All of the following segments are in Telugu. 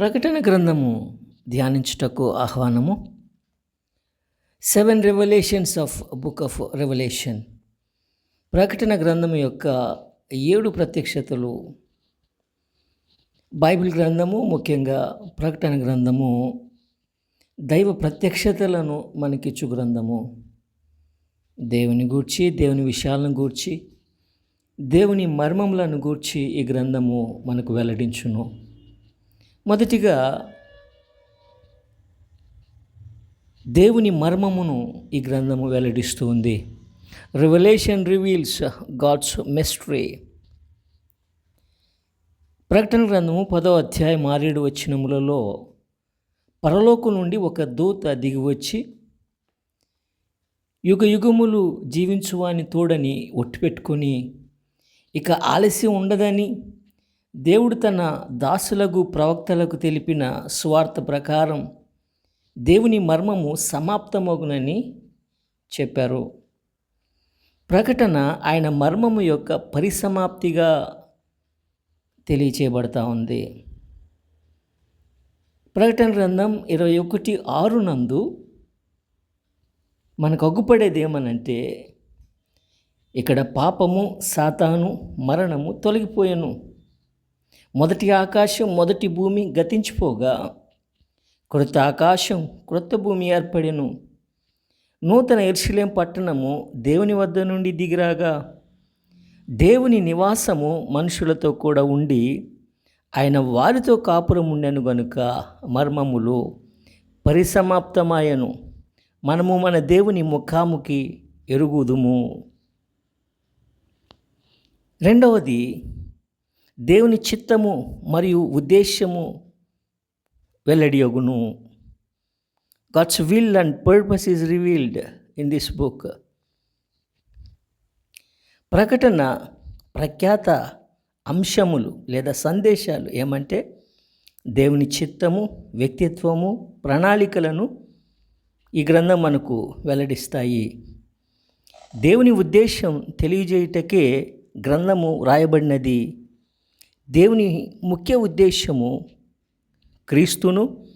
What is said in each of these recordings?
ప్రకటన గ్రంథము ధ్యానించుటకు ఆహ్వానము. Seven revelations of book of Revelation. ప్రకటన గ్రంథము యొక్క ఏడు ప్రత్యక్షతలు. బైబిల్ గ్రంథము ముఖ్యంగా ప్రకటన గ్రంథము దైవ ప్రత్యక్షతలను మనకిచ్చు గ్రంథము. దేవుని గూర్చి దేవుని విషయాలను గూర్చి దేవుని మర్మములను గూర్చి ఈ గ్రంథము మనకు వెల్లడించును. మొదటిగా దేవుని మర్మమును ఈ గ్రంథము వెల్లడిస్తూ ఉంది. రివలేషన్ రివీల్స్ గాడ్స్ మెస్ట్రీ ప్రకటన గ్రంథము పదో అధ్యాయం ఆరేడు వచ్చినములలో పరలోకం నుండి ఒక దూత దిగివచ్చి యుగ యుగములు జీవించువాని తోడని ఒట్టిపెట్టుకొని ఇక ఆలస్యం ఉండదని దేవుడు తన దాసులకు ప్రవక్తలకు తెలిపిన స్వార్థ ప్రకారం దేవుని మర్మము సమాప్తమగునని చెప్పారు. ప్రకటన ఆయన మర్మము యొక్క పరిసమాప్తిగా తెలియచేయబడతా ఉంది. ప్రకటన గ్రంథం ఇరవై ఒకటి ఆరు నందు మనకు అగ్గుపడేది ఏమనంటే ఇక్కడ పాపము సాతాను మరణము తొలగిపోయాను. మొదటి ఆకాశం మొదటి భూమి గతించిపోగా. కృత ఆకాశం క్రొత్త భూమి ఏర్పడెను. నూతన ఎర్షిలేం పట్టణము దేవుని వద్ద నుండి దిగిరాగా. దేవుని నివాసము మనుషులతో కూడా ఉండి ఆయన వారితో కాపురం ఉండెను గనుక మర్మములు పరిసమాప్తమాయను. మనము మన దేవుని ముఖాముఖి ఎరుగుదుము. రెండవది దేవుని చిత్తము మరియు ఉద్దేశము వెల్లడియగును. God's will and purpose is revealed in this book ప్రకటన ప్రఖ్యాత అంశములు లేదా సందేశాలు ఏమంటే దేవుని చిత్తము వ్యక్తిత్వము ప్రణాళికలను ఈ గ్రంథం మనకు వెల్లడిస్తాయి. దేవుని ఉద్దేశం తెలియజేయుటకే గ్రంథము వ్రాయబడినది దేవుని ముఖ్య ఉద్దేశము క్రీస్తును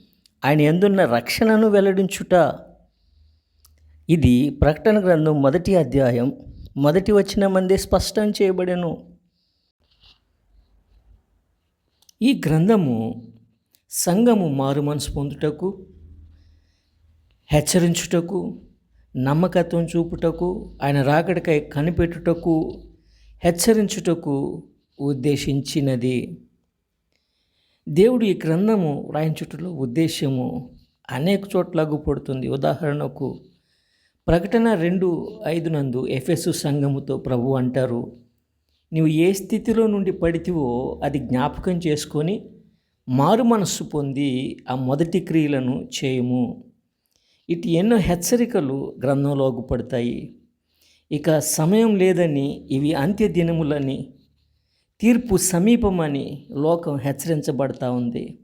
ఆయన ఎందున్న రక్షణను వెల్లడించుట. ఇది ప్రకటన గ్రంథం మొదటి అధ్యాయం మొదటి వచ్చిన మందే స్పష్టం చేయబడెను. ఈ గ్రంథము సంఘము మారు మనసు పొందుటకు హెచ్చరించుటకు నమ్మకత్వం చూపుటకు ఆయన రాకడికై కనిపెట్టుటకు హెచ్చరించుటకు ఉద్దేశించినది. దేవుడు ఈ గ్రంథము వ్రాయించుటలో ఉద్దేశము అనేక చోట్ల అగ్గుపడుతుంది ఉదాహరణకు ప్రకటన రెండు ఐదు నందు ఎఫ్ఎస్ సంఘముతో ప్రభు అంటారు నీవు ఏ స్థితిలో నుండి పడితివో అది జ్ఞాపకం చేసుకొని మారు మనస్సు పొంది ఆ మొదటి క్రియలను చేయము. ఇటు ఎన్నో హెచ్చరికలు గ్రంథంలో అగ్గుపడతాయి ఇక సమయం లేదని ఇవి అంత్య దినములని తీర్పు సమీపమని లోకం హెచ్చరించబడతా ఉంది.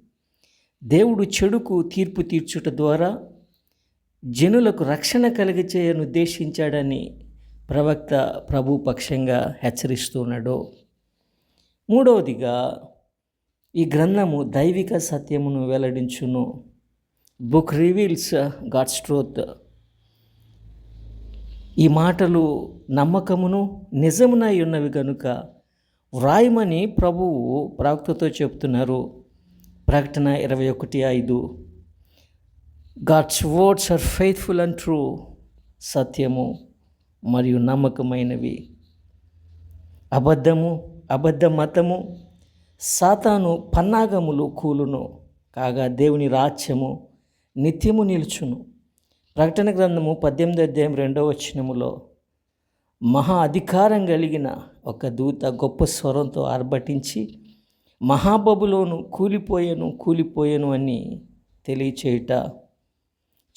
దేవుడు చెడుకు తీర్పు తీర్చుట ద్వారా జనులకు రక్షణ కలిగచేయను ఉద్దేశించాడని ప్రవక్త ప్రభు పక్షంగా హెచ్చరిస్తున్నాడు మూడవదిగా ఈ గ్రంథము దైవిక సత్యమును వెల్లడించును. Book reveals God's truth. ఈ మాటలు నమ్మకమును నిజమునై ఉన్నవి కనుక వ్రాయమని ప్రభువు ప్రవక్తతో చెప్తున్నారు. ప్రకటన ఇరవై ఒకటి ఐదు. God's words are faithful and true సత్యము మరియు నమ్మకమైనవి. అబద్ధము అబద్ధ మతము సాతాను పన్నాగములు కూలును కాగా దేవుని రాజ్యము నిత్యము నిలుచును. ప్రకటన గ్రంథము పద్దెనిమిది అధ్యాయం రెండవ వచనములో మహా అధికారం కలిగిన ఒక దూత గొప్ప స్వరంతో ఆర్భటించి మహాబబులోను కూలిపోయాను కూలిపోయాను అని తెలియచేయుట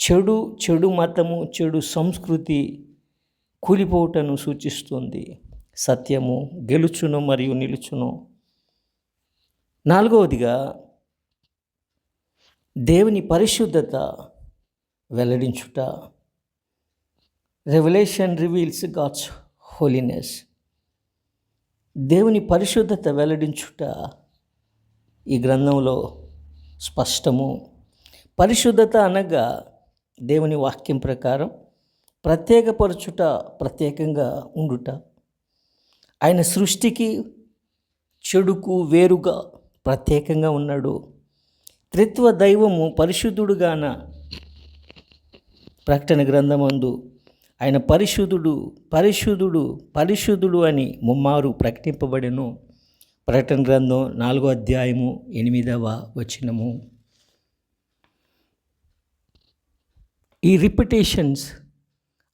చెడు చెడు మతము చెడు సంస్కృతి కూలిపోవటను సూచిస్తుంది. సత్యము గెలుచును మరియు నిలుచును. నాలుగవదిగా దేవుని పరిశుద్ధత వెల్లడించుట. రెవల్యూషన్ రివీల్స్ గాడ్స్ హోలీనెస్ దేవుని పరిశుద్ధత వెల్లడించుట ఈ గ్రంథంలో స్పష్టము. పరిశుద్ధత అనగా దేవుని వాక్యం ప్రకారం ప్రత్యేకపరచుట ప్రత్యేకంగా ఉండుట. ఆయన సృష్టికి చెడుకు వేరుగా ప్రత్యేకంగా ఉన్నాడు. త్రిత్వ దైవము పరిశుద్ధుడుగాన ప్రకటన గ్రంథమందు ఆయన పరిశుద్ధుడు పరిశుద్ధుడు పరిశుద్ధుడు అని ముమ్మారు ప్రకటింపబడెను. ప్రకటన గ్రంథం నాలుగో అధ్యాయము ఎనిమిదవ వచనము. ఈ రిపిటేషన్స్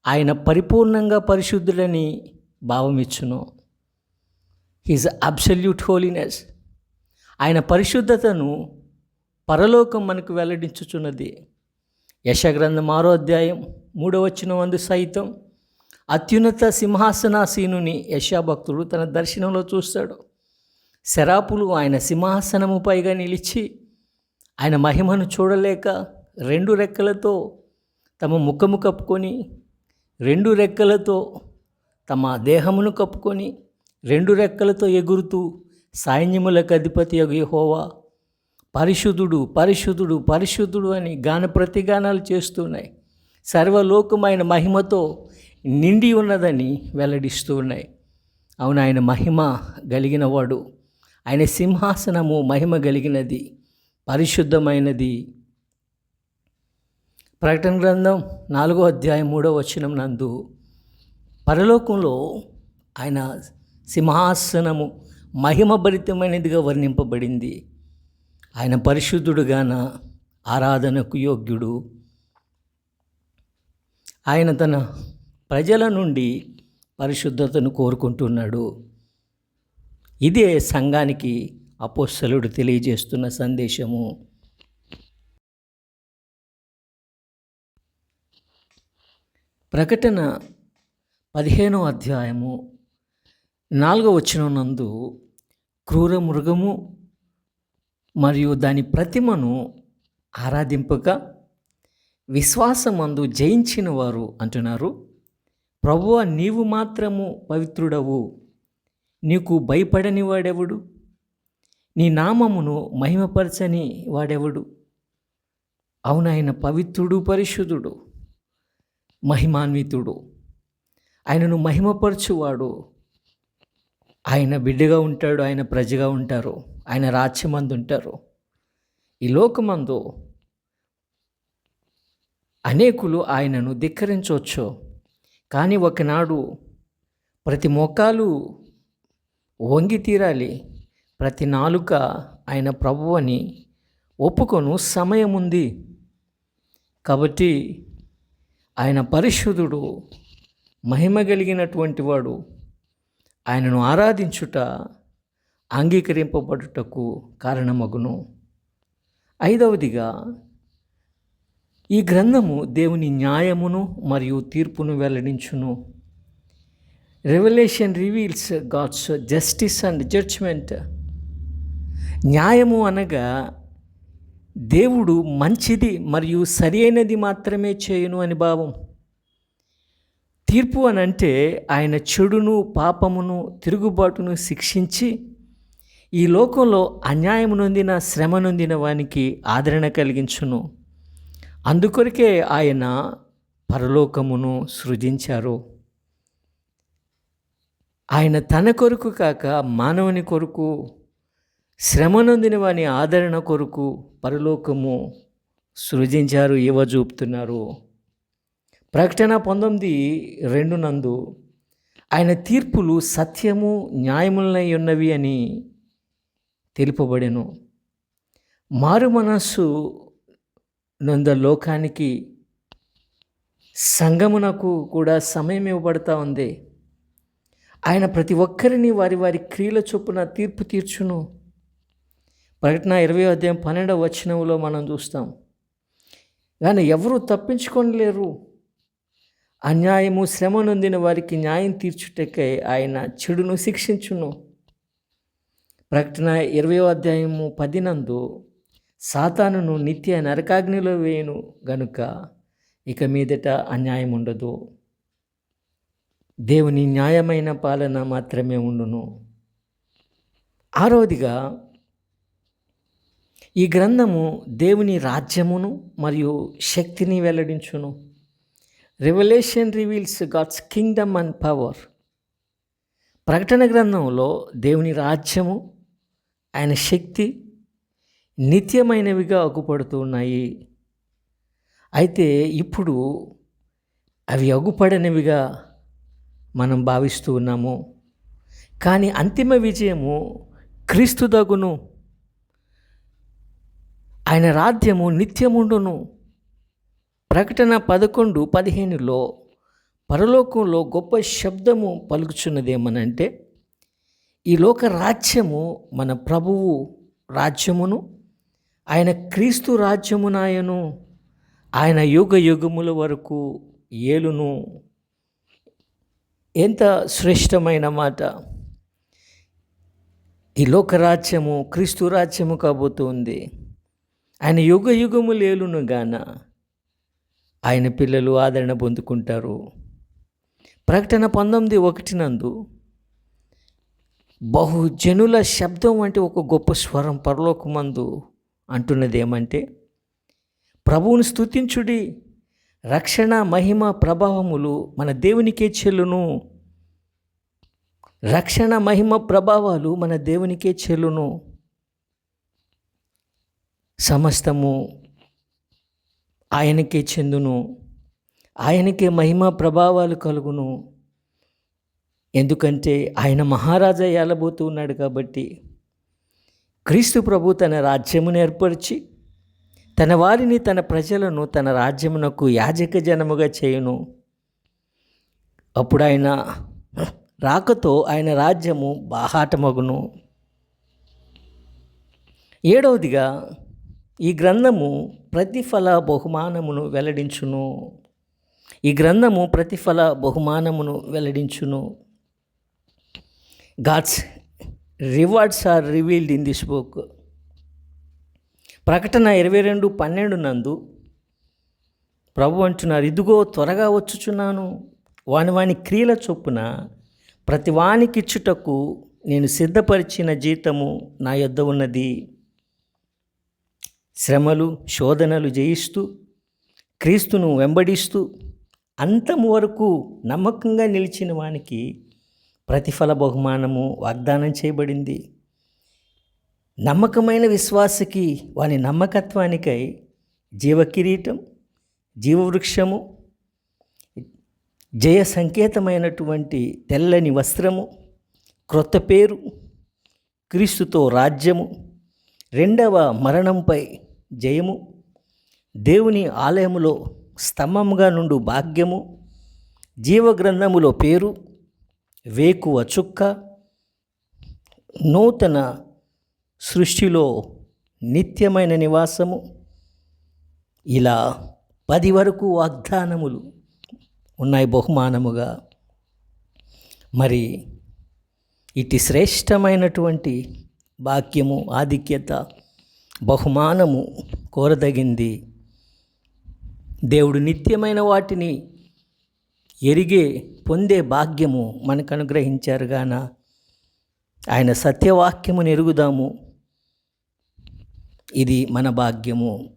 ఆయన పరిపూర్ణంగా పరిశుద్ధులని భావమిచ్చును హిజ్ అబ్సల్యూట్ హోలీనెస్ ఆయన పరిశుద్ధతను పరలోకం మనకు వెల్లడించుచున్నది. యశగ్రంథం ఆరో అధ్యాయం మూడవ వందు సైతం అత్యున్నత సింహాసనాసీనుని యశాభక్తుడు తన దర్శనంలో చూస్తాడు. శరాపులు ఆయన సింహాసనము పైగా నిలిచి ఆయన మహిమను చూడలేక రెండు రెక్కలతో తమ ముఖము కప్పుకొని రెండు రెక్కలతో తమ దేహమును కప్పుకొని రెండు రెక్కలతో ఎగురుతూ సైన్యములకు అధిపతి యెహోవా పరిశుద్ధుడు పరిశుద్ధుడు పరిశుద్ధుడు అని గాన ప్రతిగానాలు చేస్తున్నాయి సర్వలోకమైన మహిమతో నిండి ఉన్నదని వెల్లడిస్తూ ఉన్నాయి. అవును ఆయన మహిమ కలిగినవాడు. ఆయన సింహాసనము మహిమ కలిగినది పరిశుద్ధమైనది. ప్రకటన గ్రంథం నాలుగో అధ్యాయం మూడో వచనం నందు పరలోకంలో ఆయన సింహాసనము మహిమభరితమైనదిగా వర్ణింపబడింది. ఆయన పరిశుద్ధుడుగాన ఆరాధనకు యోగ్యుడు. ఆయన తన ప్రజల నుండి పరిశుద్ధతను కోరుకుంటున్నాడు. ఇదే సంఘానికి అపోస్తలుడు తెలియజేస్తున్న సందేశము. ప్రకటన పదిహేనో అధ్యాయము నాలుగో వచ్చిన నందు క్రూర మృగము మరియు దాని ప్రతిమను ఆరాధింపక విశ్వాసమందు జయించిన వారు అంటున్నారు. ప్రభువ నీవు మాత్రము పవిత్రుడవు. నీకు భయపడని వాడెవడు? నీ నామమును మహిమపరచని వాడెవడు? అవునాయన పవిత్రుడు పరిశుద్ధుడు మహిమాన్వితుడు. ఆయనను మహిమపరచువాడు. ఆయన బిడ్డగా ఉంటాడు ఆయన ప్రజగా ఉంటారు. ఆయన రాజ్యమందు ఉంటారు. ఈ లోకమందు అనేకులు ఆయనను ధిక్కరించవచ్చు కానీ ఒకనాడు ప్రతి మోకాలు వంగి తీరాలి. ప్రతి నాలుక ఆయన ప్రభువని ఒప్పుకొను సమయం ఉంది. కాబట్టి ఆయన పరిశుద్ధుడు మహిమ కలిగినటువంటి వాడు ఆయనను ఆరాధించుట అంగీకరింపబడుటకు కారణమగును. ఐదవదిగా ఈ గ్రంథము దేవుని న్యాయమును మరియు తీర్పును వెల్లడించును. Revelation reveals God's justice and judgment న్యాయము అనగా దేవుడు మంచిది మరియు సరైనది మాత్రమే చేయును అని భావం. తీర్పు అని అంటే ఆయన చెడును పాపమును తిరుగుబాటును శిక్షించి ఈ లోకంలో అన్యాయం నొందిన శ్రమ నొందిన వానికి ఆదరణ కలిగించును. అందుకొరకే ఆయన పరలోకమును సృజించారు. ఆయన తన కొరకు కాక మానవుని కొరకు శ్రమనొందిన వాని ఆదరణ కొరకు పరలోకము సృజించారు ఇవ్వజూపుతున్నారు ప్రకటన పంతొమ్మిది రెండు నందు ఆయన తీర్పులు సత్యము న్యాయములనై ఉన్నవి అని తెలుపబడెను. మారు మనస్సు నొంద లోకానికి సంగమునకు కూడా సమయం ఇవ్వబడతా ఉంది. ఆయన ప్రతి ఒక్కరిని వారి వారి క్రియల చొప్పున తీర్పు తీర్చును. ప్రకటన ఇరవై అధ్యాయం పన్నెండవ వచనంలో మనం చూస్తాం. కానీ ఎవరు తప్పించుకోలేరు అన్యాయము శ్రమ నొందిన వారికి న్యాయం తీర్చుటకై ఆయన చెడును శిక్షించును. ప్రకటన ఇరవై అధ్యాయము పదినందు సాతానును నిత్య నరకాగ్నిలో వేయును గనుక ఇక మీదట అన్యాయం ఉండదు. దేవుని న్యాయమైన పాలన మాత్రమే ఉండును. ఆరోదిగా ఈ గ్రంథము దేవుని రాజ్యమును మరియు శక్తిని వెల్లడించును. Revelation reveals God's kingdom and power ప్రకటన గ్రంథంలో దేవుని రాజ్యము ఆయన శక్తి నిత్యమైనవిగా అగుపడుతూ ఉన్నాయి అయితే ఇప్పుడు అవి అగుపడనివిగా మనం భావిస్తూ ఉన్నాము. కానీ అంతిమ విజయము క్రీస్తు దగును ఆయన రాజ్యము నిత్యముండును. ప్రకటన పదకొండు పదిహేనులో పరలోకంలో గొప్ప శబ్దము పలుకుచున్నదేమనంటే ఈ లోక రాజ్యము మన ప్రభువు రాజ్యమును ఆయన క్రీస్తు రాజ్యమునాయను ఆయన యుగ యుగముల వరకు ఏలును. ఎంత శ్రేష్టమైన మాట. ఈ లోకరాజ్యము క్రీస్తు రాజ్యము కాబోతుంది. ఆయన యుగ యుగములు ఏలును గాన ఆయన పిల్లలు ఆదరణ పొందుకుంటారు. ప్రకటన పంతొమ్మిది ఒకటి నందు బహుజనుల శబ్దం వంటి ఒక గొప్ప స్వరం పరలోకమందు అంటున్నది ఏమంటే ప్రభువుని స్తుతించుడి రక్షణ మహిమ ప్రభావములు మన దేవునికే చెల్లును. రక్షణ మహిమ ప్రభావాలు మన దేవునికే చెల్లును. సమస్తము ఆయనకే చెందును. ఆయనకే మహిమ ప్రభావాలు కలుగును. ఎందుకంటే ఆయన మహారాజా ఏలబోతూ ఉన్నాడు కాబట్టి క్రీస్తు ప్రభు తన రాజ్యమును ఏర్పరిచి తన వారిని తన ప్రజలను తన రాజ్యమునకు యాజక జనముగా చేయును. అప్పుడు ఆయన రాకతో ఆయన రాజ్యము బాహాటమగును. ఏడవదిగా ఈ గ్రంథము ప్రతిఫల బహుమానమును వెల్లడించును. ఈ గ్రంథము ప్రతిఫల బహుమానమును వెల్లడించును. God's rewards are revealed in this book ప్రకటన ఇరవై రెండు పన్నెండు నందు ప్రభు అంటున్నారు ఇదిగో త్వరగా వచ్చుచున్నాను. వాని వాని క్రియల చొప్పున ప్రతి వానికిచ్చుటకు నేను సిద్ధపరిచిన జీతము నా యొద్ద ఉన్నది. శ్రమలు శోధనలు జయిస్తూ క్రీస్తును వెంబడిస్తూ అంతం వరకు నమ్మకంగా నిలిచిన వానికి ప్రతిఫల బహుమానము వాగ్దానం చేయబడింది. నమ్మకమైన విశ్వాసకి వాని నమ్మకత్వానికై జీవకిరీటం జీవవృక్షము జయ సంకేతమైనటువంటి తెల్లని వస్త్రము క్రొత్త పేరు క్రీస్తుతో రాజ్యము రెండవ మరణంపై జయము దేవుని ఆలయములో స్తంభముగా నుండు భాగ్యము జీవగ్రంథములో పేరు వేకువ చుక్క నూతన సృష్టిలో నిత్యమైన నివాసము. ఇలా పది వరకు వాగ్దానములు ఉన్నాయి బహుమానముగా. మరి ఇటు శ్రేష్టమైనటువంటి వాక్యము ఆధిక్యత బహుమానము కోరదగింది. దేవుడు నిత్యమైన వాటిని ఎరిగే పొందే భాగ్యము మనకు అనుగ్రహించారు గాన ఆయన సత్యవాక్యమును ఎరుగుదాము ఇది మన భాగ్యము.